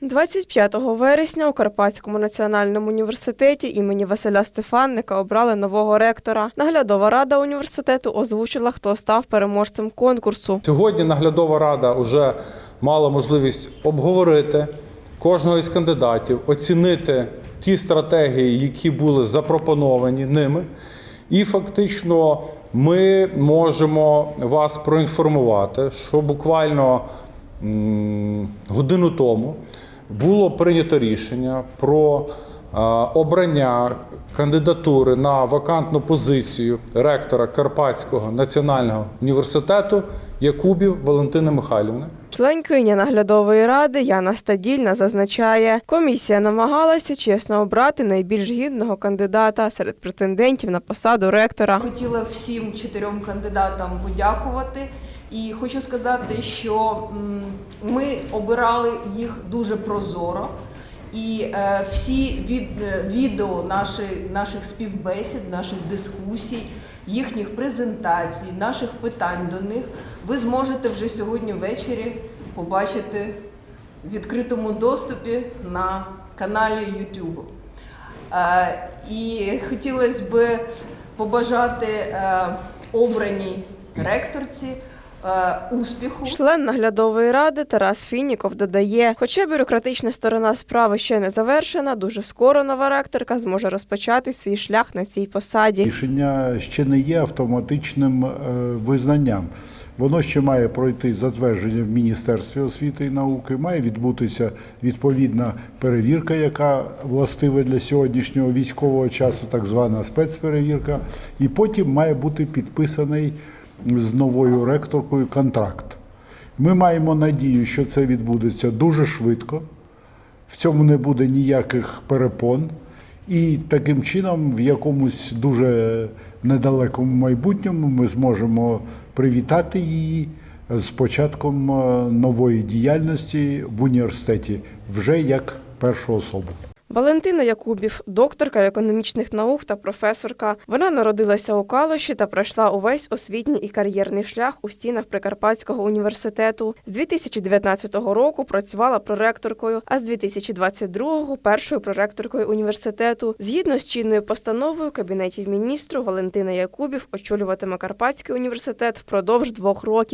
25 вересня у Карпатському національному університеті імені Василя Стефанника обрали нового ректора. Наглядова рада університету озвучила, хто став переможцем конкурсу. Сьогодні наглядова рада вже мала можливість обговорити кожного із кандидатів, оцінити ті стратегії, які були запропоновані ними. І фактично ми можемо вас проінформувати, що буквально годину тому було прийнято рішення про обрання кандидатури на вакантну позицію ректора Карпатського національного університету Якубів Валентини Михайлівни. Членкиня наглядової ради Яна Стадільна зазначає, комісія намагалася чесно обрати найбільш гідного кандидата серед претендентів на посаду ректора. Хотіла всім чотирьом кандидатам подякувати. І хочу сказати, що ми обирали їх дуже прозоро. І е, всі від, е, відео наші, наших співбесід, наших дискусій, їхніх презентацій, наших питань до них ви зможете вже сьогодні ввечері побачити в відкритому доступі на каналі YouTube. Е, І хотілося б побажати е, обраній ректорці успіху. Член наглядової ради Тарас Фініков додає, хоча бюрократична сторона справи ще не завершена, дуже скоро нова ректорка зможе розпочати свій шлях на цій посаді. Рішення ще не є автоматичним е, визнанням. Воно ще має пройти затвердження в Міністерстві освіти і науки, має відбутися відповідна перевірка, яка властива для сьогоднішнього військового часу, так звана спецперевірка, і потім має бути підписаний з новою ректоркою контракт. Ми маємо надію, що це відбудеться дуже швидко. В цьому не буде ніяких перепон. І таким чином, в якомусь дуже недалекому майбутньому, ми зможемо привітати її з початком е, нової діяльності в університеті вже як першу особу. Валентина Якубів, докторка економічних наук та професорка. Вона народилася у Калуші та пройшла увесь освітній і кар'єрний шлях у стінах Прикарпатського університету. З 2019 року працювала проректоркою, а з 2022-го – першою проректоркою університету. Згідно з чинною постановою Кабінетів міністру Валентина Якубів очолюватиме Карпатський університет впродовж двох років.